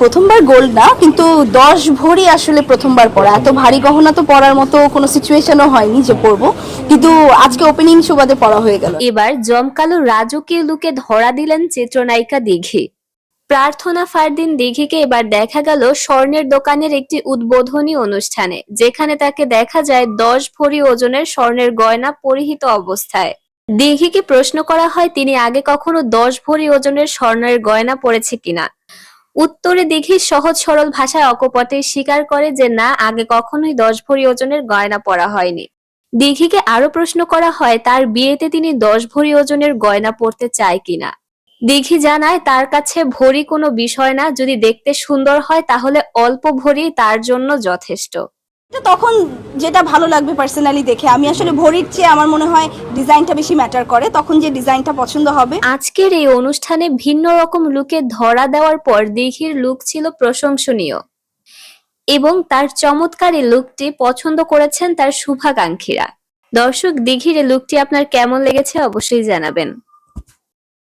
প্রথমবার গোল্ড না, কিন্তু দশ ভরি আসলে প্রথমবার পরা এত ভারী গহনা তো পরার মতো কোনো সিচুয়েশনও হয়নি যে পরবো কিন্তু আজকে ওপেনিং সুবাদে পরা হয়ে গেল। এবার জমকালো রাজকীয় লুকে ধরা দিলেন চিত্রনায়িকা দিঘি। প্রার্থনা ফারদিন দিঘিকে এবার দেখা গেল স্বর্ণের দোকানের একটি উদ্বোধনী অনুষ্ঠানে, যেখানে তাকে দেখা যায় দশ ভরি ওজনের স্বর্ণের গয়না পরিহিত অবস্থায়। দিঘিকে প্রশ্ন করা হয়, তিনি আগে কখনো দশ ভরি ওজনের স্বর্ণের গয়না পরেছে কিনা? উত্তরে দিঘি সহজ সরল ভাষায় অকপটে স্বীকার করে যে না, আগে কখনোই দশ ভরি ওজনের গয়না পরা হয়নি। দিঘিকে আরও প্রশ্ন করা হয়, তার বিয়েতে তিনি দশ ভরি ওজনের গয়না পরতে চায় কিনা? দিঘি জানায়, তার কাছে ভরি কোনো বিষয় না, যদি দেখতে সুন্দর হয় তাহলে অল্প ভরি তার জন্য যথেষ্ট। তখন যেটা ভালো লাগবে পার্সোনালি দেখে, আমি আসলে ভরির চেয়ে আমার মনে হয় ডিজাইনটা বেশি ম্যাটার করে, তখন যে ডিজাইনটা পছন্দ হবে। আজকের এই অনুষ্ঠানে ভিন্ন রকম লুকে ধরা দেওয়ার পর দিঘির লুক ছিল প্রশংসনীয় এবং তার চমৎকার এই লুকটি পছন্দ করেছেন তার শুভাকাঙ্ক্ষীরা। দর্শক, দিঘির লুকটি আপনার কেমন লেগেছে অবশ্যই জানাবেন।